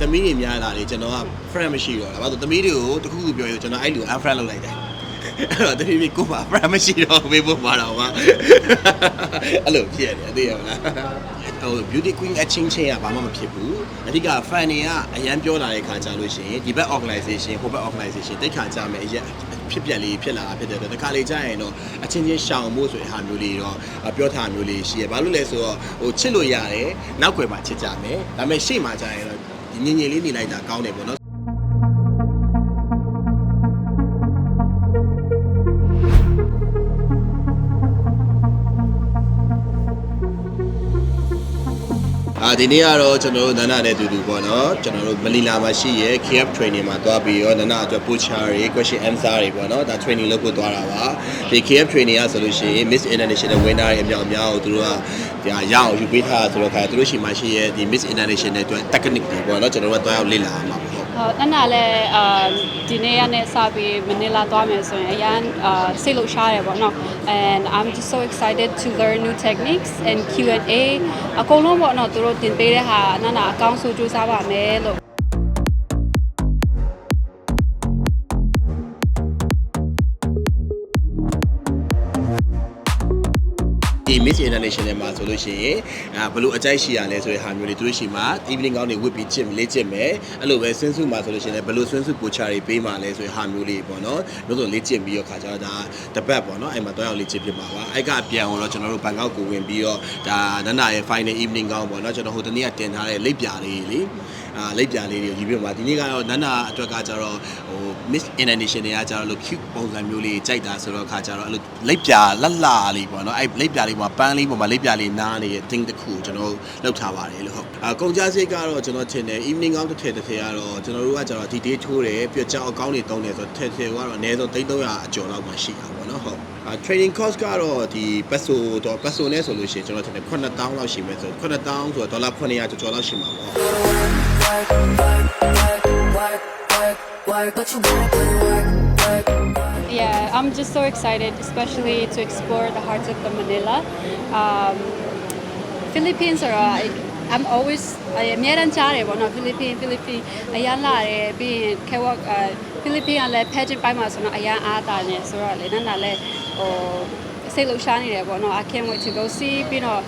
သမီးတွေများလာလေကျွန်တော်က friend မရှိတော့တာဘာလို့သမီးတွေကိုတခုခုပြောရင်ကျွန်တော်အဲ့လူ unfriend လုပ်လိုက်တယ်အဲ့တော့သမီးတွေကိုမှ friend မရှိတော့ဘေးဖို့ပါတော့မှာအဲ့လိုဖြစ်ရတယ်သိရမလားဟို beauty queen အချင်းချင်းကဘာမှမဖြစ်ဘူးအဓိက fan တွေကအရန်ပြောလာတဲ့ခါကြလို့ရှိရင်ဒီဘက် organization ဟိုဘက် organization တိတ်ခါကြမယ်အရက်ဖြစ်ပြက်လေးဖြစ်လာတာဖြစ်တဲ့အတွက်တခါလေကြာရင်တော့အချင်းချင်းရှောင်ဖို့ဆိုတဲ့ဟာမျိုးလေးတော့ပြောထားမျိုးလေးရှိရဘာလို့လဲဆိုတော့ဟိုချစ်လို့ရတယ်နောက်ွယ်မှာချစ်ကြမယ်ဒါပေမဲ့ရှေ့မှာကြာရင်တော့ဒီ ညင်ညင်လေးနေလိုက်တာကောင်းတယ်ပေါ့နော် အာဒီနေ့ကတော့ကျွန်တော်တို့နန္ဒနဲ့အတူတူပေါ့နော်ကျွန်တော်တို့မလီလာမှာရှိရဲ KF training မှာတွားပြီးတော့နန္ဒအတွက် poacher တွေ question answer တွေပေါ့နော်ဒါ training လုပ်ဖို့တွားတာပါဒီ KF training ကဆိုလို့ရှိရင် Miss International winner တွေအမြောက်အများကိုသူတို့ကဒါရအောင်ယူပေးထားတာဆိုတော့ခါသူတို့ရှိမှရှိရဲဒီ Miss International အတွက် technique တွေပေါ့နော်ကျွန်တော်တို့ကတွားအောင်လေ့လာရမှာပေါ့ ဟုတ်အနာလည်းအာဒီနေ့ရနဲ့စပြီးမနီလာသွားမယ်ဆိုရင်အရန်အာစိတ်လှုပ်ရှားတယ်ပေါ့နော် and I'm just so excited to learn new techniques and Q&A အကုန်လုံးပေါ့နော်သူတို့တင်ပေးတဲ့ဟာအနာအကောင်းဆုံးကြိုးစားပါမယ်လို့ Miss International မှာဆိုလို့ရှိရင်အာဘယ်လိုအကြိုက်ရှိရလဲဆိုတဲ့ဟာမျိုးတွေသူတို့ရှိမှာ evening ကောင်းတွေဝတ်ပြီးကျင့်လေ့ကျင့်မယ်အဲ့လိုပဲဆွင်းစုမှာဆိုလို့ရှိရင်လည်းဘယ်လိုဆွင်းစုကိုချာတွေပေးမှာလဲဆိုတဲ့ဟာမျိုးလေးပေါ့နော်မျိုးစုံလေ့ကျင့်ပြီးတော့ခါကျတော့ဒါတပတ်ပေါ့နော်အဲ့မှာတော့ရောက်လေ့ကျင့်ပြမှာပါအဲ့ကအပြန်တော့ကျွန်တော်တို့ဘန်ကောက်ကိုဝင်ပြီးတော့ဒါနန္နာရဲ့ final evening ကောင်းပေါ့နော်ကျွန်တော်ဟိုတနေ့ကတင်ထားတဲ့လိပ်ပြာလေးလေ အာလိပ်ပြာလေးတွေကိုယူပြမှာဒီနေ့ကတော့နန္နာအတွက်ကကျတော့ဟို Miss International ကကျတော့လို့ cute ပုံစံမျိုးလေးကြိုက်တာဆိုတော့ခါကျတော့အဲ့လိုလိပ်ပြာလှလှလေးပေါ့နော်အဲ့လိပ်ပြာလေးမှာပန်းလေးပေါ်မှာလိပ်ပြာလေးနားနေတဲ့ thing တစ်ခုကိုကျွန်တော်လောက်ထားပါတယ်လို့ဟုတ်အာကုန်ကြစိတ်ကတော့ကျွန်တော်ထင်တယ် evening ကောင်းတစ်ထည်တစ်ထည်ကတော့ကျွန်တော်တို့ကကျတော့ဒီ day ထိုးတယ်ပြကြောက်အကောင်းတွေတုံးတယ်ဆိုတော့ထည်ထည်ကတော့အနည်းဆုံး300အကျော်လောက်မှရှိတာပေါ့နော်ဟုတ်အာ training cost ကတော့ဒီ peso တော့ peso နဲ့ဆိုလို့ရှိရင်ကျွန်တော်ထင်တယ်9000လောက်ရှိမယ်ဆို9000ဆိုတော့ဒေါ်လာ900ကျော်ကျော်လောက်ရှိမှာပေါ့ work, work, work, work, work, but you gotta put in work, work, work. Yeah, I'm just so excited, especially to explore the hearts of the Manila. Um, Philippines are. I, I'm always အများရန်ကြားတယ်ပေါ့နော် Philippines Philippines အရန်လာတယ်ပြီးရင် catwalk အဲ Philippines ကလည်း pageant ပိုင်းမှာဆိုတော့အရန်အားတာနေဆိုတော့လေနာနာလည်း ဟိုစိတ်လှုပ်ရှားနေတယ်ပေါ့နော် I can't wait to go see ပြီးတော့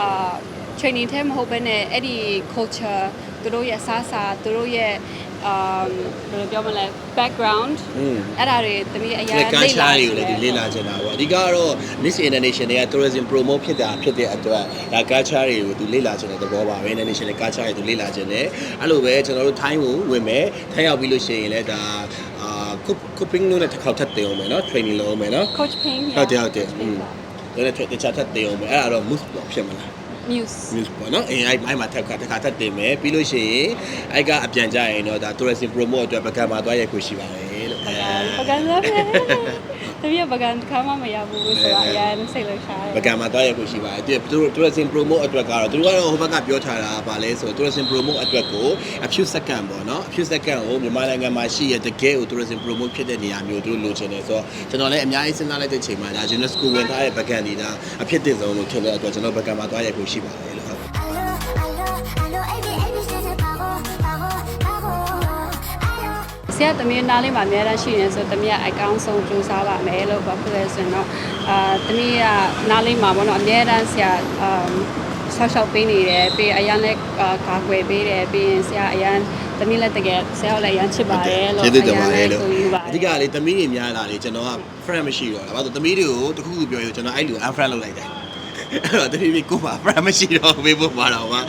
အာ training ထဲမဟုတ်ဘဲနဲ့အဲ့ဒီ culture သူတို့ရဲ့အစားအစာသူတို့ရဲ့ um ဘယ်လိုပြောမလဲ background อืมအဲ့ဒါတွေတမီးအရာဒီကားလေ့ချားလာတွေကိုလည်းဒီလေ့လာချင်တာပေါ့အဓိကတော့ Miss International က tourism promote ဖြစ်တာဖြစ်တဲ့အတွက်ဒါကားချားတွေကိုသူလေ့လာချင်တဲ့သဘောပါပဲ International ကားချားတွေသူလေ့လာချင်တယ်အဲ့လိုပဲကျွန်တော်တို့ထိုင်းကိုဝင်မယ်ထိုင်းရောက်ပြီးလို့ရှိရင်လည်းဒါ အာ cooking လို့လည်းတစ်ခေါက်ထပ်တင်အောင်မယ်နော် training လုပ်အောင်မယ်နော် coach ping ဟုတ်တယ်ဟုတ်တယ်อืมဒါလည်းတခြားထပ်တင်အောင်မယ်အဲ့ဒါတော့ move ပေါ့ဖြစ်မလား muse news ပေါ့နော်အင်းအဲ့အဲ့မှာထပ်ခါတစ်ခါထပ်တင်မယ်ပြီးလို့ရှိရင်အဲ့ကအပြန်ကြရင်တော့ဒါ tourism promote အတွက်ပကံမှာသွားရိုက်ခွင့်ရှိပါတယ်လို့အဲပကံစားပဲတမီး ပကံခါမှမရဘူးဆိုတာအရင်စိတ်လှုပ်ရှားတယ်ပကံမှာသွားရိုက်ခွင့်ရှိပါတယ်သူတို့ tourism promote အတွက်ကတော့သူတို့ကတော့ဟိုဘက်ကပြောထားတာပါလဲဆိုတော့ tourism promote အတွက်ကိုအဖြူစက္ကန့်ပေါ့နော်အဖြူစက္ကန့်ကိုမြန်မာနိုင်ငံမှာရှိရတကယ်ကို tourism promote ဖြစ်တဲ့နေရာမျိုးသူတို့လိုချင်တယ်ဆိုတော့ကျွန်တော်လည်းအများကြီးစဉ်းစားလိုက်တဲ့ချိန်မှာဒါ UNESCO ဝင်ထားတဲ့ပကံဒီဒါအဖြစ်တင်ဆုံးလို့ထင်တဲ့အတွက်ကျွန်တော်ပကံမှာသွားရိုက်ခွင့်ရှိပါတယ် ဆရာတမီးနားလေးမှာအများတန်းရှိနေဆိုတမီးကအကောင်းဆုံးကြိုးစားပါမယ်လို့ပြောပြလဲဆိုရင်တော့အာတမီးကနားလေးမှာပေါ့နော်အများတန်းဆရာအမ်ဆောက်ရှောက်ပေးနေတယ်ပြီးအရန်လည်းကာကွယ်ပေးတယ်ပြီးရင်ဆရာအရန်တမီးလည်းတကယ်ဆရာကိုလည်းအရန်ချစ်ပါတယ်လို့ကျေးဇူးတင်ပါတယ်လို့အရန်လည်းဂုဏ်ယူပါတအယ်ဓိကလေသမီးတွေများလာလေကျွန်တော်က friend မရှိတော့တာဘာလို့သမီးတွေကိုတခုခုပြောရင်ကျွန်တော်အဲ့လူ unfriend လုပ်လိုက်တယ်အဲ့တော့တတိယကိုမှ friend မရှိတော့ဘေးဖို့ပါတော့မှာ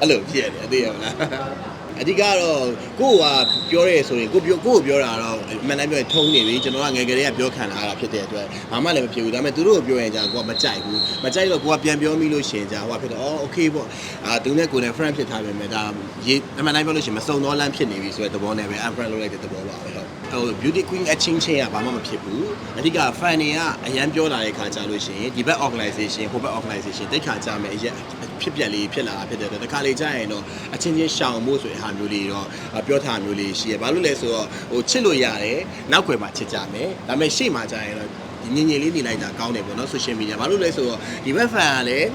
အဲ့လိုဖြစ်ရတယ်သိရမလား အဓိကတော့ကိုကပြောရဲဆိုရင်ကိုပြောကိုကိုပြောတာတော့အမှန်တိုင်းပြောရင်ထုံးနေပြီကျွန်တော်ကငယ်ကလေးကပြောခံလာတာဖြစ်တဲ့အတွက်ဘာမှလည်းမဖြစ်ဘူးဒါပေမဲ့သူတို့ကိုပြောရင်じゃကိုကမကြိုက်ဘူးမကြိုက်တော့ကိုကပြန်ပြောမိလို့ရှိရင်じゃဟိုကဖြစ်တော့အော် okay ပေါ့အာသူနဲ့ကိုယ်နဲ့ friend ဖြစ်ထားပေမဲ့ဒါရေအမှန်တိုင်းပြောလို့ရှိရင်မစုံတော့လမ်းဖြစ်နေပြီဆိုတဲ့သဘောနဲ့ပဲ unfriend လုပ်လိုက်တဲ့သဘောပါပဲဟုတ်ဟို beauty queen အချင်းချင်းကဘာမှမဖြစ်ဘူးအဓိက fan တွေကအရန်ပြောလာတဲ့ခါကြလို့ရှိရင်ဒီဘက် organization ဟိုဘက် organization တိတ်ခါကြမယ်အရက် ဖြစ်ပြက်လေးဖြစ်လာတာဖြစ်တဲ့အတွက်တခါလေကြာရင်တော့အချင်းချင်းရှောင်ဖို့ဆိုတဲ့ဟာမျိုးလေးတော့ပြောထားမျိုးလေးရှိရဘာလို့လဲဆိုတော့ဟိုချစ်လို့ရတယ်နောက်ွယ်မှာချစ်ကြမယ်ဒါပေမဲ့ရှေ့မှာကြာရင်တော့ဒီညင်ညင်လေးနေလိုက်တာကောင်းတယ်ပေါ့နော် social media ဘာလို့လဲဆိုတော့ဒီဘက် fan ကလည်း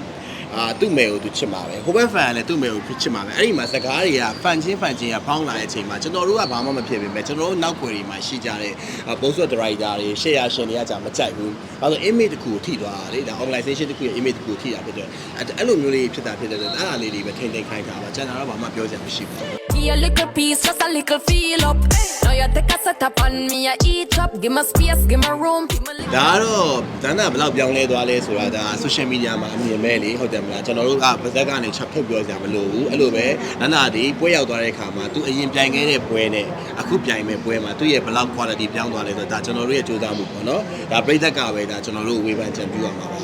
အာသူ့မယ်ကိုသူချစ်မှာပဲဟိုဘက်ဖန်ကလည်းသူ့မယ်ကိုချစ်မှာပဲအဲ့ဒီမှာစကားတွေကဖန်ချင်းဖန်ချင်းကဖောင်းလာတဲ့အချိန်မှာကျွန်တော်တို့ကဘာမှမဖြစ်ပေမဲ့ကျွန်တော်တို့နောက်ွယ်တွေမှာရှိကြတဲ့ပို့ဆွတ်ဒရိုက်တာတွေရှယ်ယာရှင်တွေကကြာမကြိုက်ဘူးဘာလို့ image တစ်ခုကိုထိသွားတာလေဒါ organization တစ်ခုရဲ့ image တစ်ခုကိုထိတာဖြစ်တယ်အဲ့အဲ့လိုမျိုးလေးဖြစ်တာဖြစ်တယ်အဲ့ဒါလေးတွေပဲထိမ့်သိမ့်ခိုင်းတာပါကျွန်တော်တော့ဘာမှပြောစရာမရှိဘူး Give you a little piece, just a little feel up. Now you take a set up on me, I eat up. Give me space, give me room, give me little. ဒါကတော့ဇန်နာဘယ်လောက်ပြောင်းလဲသွားလဲဆိုတာဒါ social media မှာအမြင်မဲ့လေဟုတ်တယ်မလားကျွန်တော်တို့ကပါဇက်ကနေချက်ထုတ်ပြောစရာမလိုဘူးအဲ့လိုပဲနန္နာဒီပွဲရောက်သွားတဲ့အခါမှာသူအရင်ပြိုင်ခဲ့တဲ့ပွဲနဲ့အခုပြိုင်မဲ့ပွဲမှာသူ့ရဲ့ဘယ်လောက် quality ပြောင်းသွားလဲဆိုတော့ဒါကျွန်တော်တို့ရဲ့စူးစမ်းမှုပေါ့နော်ဒါပြိသက်ကပဲဒါကျွန်တော်တို့ဝေဖန်ချန်ပြရမှာပါ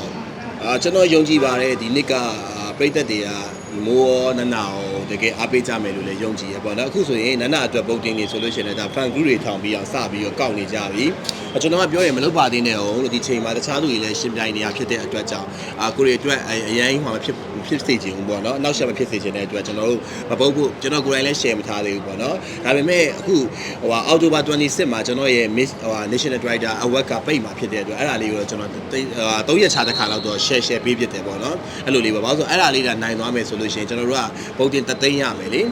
အာကျွန်တော်ယုံကြည်ပါတယ်ဒီနှစ်ကပြိသက်တွေက မိုးရောနန္နာရောတကယ်အားပေးကြမယ်လို့လည်းယုံကြည်ရပေါ့နော်အခုဆိုရင်နန္နာအတွက်ပုံတင်နေဆိုလို့ရှိရင်လည်းဒါ fan group တွေထောင်ပြီးအောင်စပြီးတော့ကောက်နေကြပြီကျွန်တော်ကပြောရင်မလုပ်ပါသေးနဲ့အောင်လို့ဒီချိန်မှာတခြားသူတွေလည်းရှင်းပြနေရဖြစ်တဲ့အတွက်ကြောင့်အာကိုရီအတွက်အအရင်မှမဖြစ်ဖြစ်စေချင်ဘူးပေါ့နော်အနောက်ရှက်မဖြစ်စေချင်တဲ့အတွက်ကျွန်တော်တို့မပုတ်ဖို့ကျွန်တော်ကိုယ်တိုင်လည်း share မထားသေးဘူးပေါ့နော်ဒါပေမဲ့အခုဟိုဟာအောက်တိုဘာ26မှာကျွန်တော်ရဲ့ Miss ဟိုဟာ National Director Award ကပိတ်မှာဖြစ်တဲ့အတွက်အဲ့ဒါလေးကိုတော့ကျွန်တော်ဟို3ရက်ခြားတစ်ခါလောက်တော့ share share ပေးဖြစ်တယ်ပေါ့နော်အဲ့လိုလေးပါဘာလို့ဆိုအဲ့ဒါလေးကနိုင်သွားမယ်ဆိုလို့ရှိရင်ကျွန်တော်တို့ကပုံတင်တသိန်းရမယ်လေ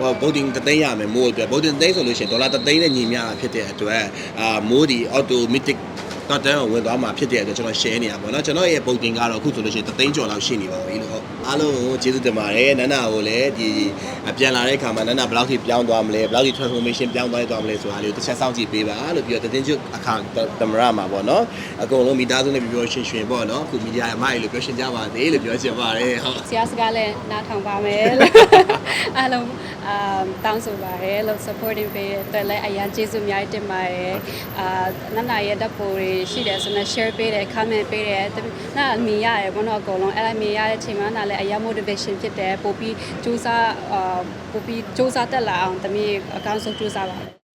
ဟောဗုဒ္ဓင်တသိန်းရမယ်မိုးအတွက်ဗုဒ္ဓင်သိန်းဆိုလို့ရှိရင်ဒေါ်လာတသိန်းနဲ့ညီမျှတာဖြစ်တဲ့အတွက်အာမိုးဒီ automatic တော့တ န်းကိုဝင်သွားမှာဖြစ်တဲ့အတွက်ကျွန်တော် share နေရပါတော့ကျွန်တော်ရဲ့ပုံတင်ကတော့အခုဆိုလို့ရှိရင်တသိန်းကျော်လောက်ရှိနေပါပြီလို့ဟုတ်အားလုံးကိုကျေးဇူးတင်ပါတယ်နန္နာကိုလည်းဒီပြန်လာတဲ့အခါမှာနန္နာဘယ်လောက်ထိပြောင်းသွားမလဲဘယ်လောက်ထိ transformation ပြောင်းသွားသွားမလဲဆိုတာလေးကိုတစ်ချက်စောင့်ကြည့်ပေးပါလို့ပြီးတော့တည်င်းကျွအခါသမရမှာပေါ့နော်အကုန်လုံးမိသားစုနဲ့ပြောပြောရှင်ရှင်ပေါ့နော်အခုမီဒီယာအမိုက်လို့ပြောရှင်ကြပါသေးလို့ပြောချင်ပါတယ်ဟုတ်ဆရာစကားလည်းနားထောင်ပါမယ်လို့အားလုံးအာတောင်းဆိုပါတယ်လို့ supporting ပေးတဲ့အတွက်လည်းအရန်ကျေးဇူးအများကြီးတင်ပါတယ်အာနန္နာရဲ့ဓာတ်ပုံတွေရှိတယ်ဆိုတော့ share ပေးတယ် comment ပေးတယ်နာအမြင်ရတယ်ဘောနော်အကုန်လုံးအဲ့ဒါမြင်ရတဲ့အချိန်မှာနာလည်းအရန် motivation ဖြစ်တယ်ပို့ပြီးစူးစမ်းအာပို့ပြီးစူးစမ်းတက်လာအောင်တမီးအကောင်းဆုံးစူးစမ်းပါတယ်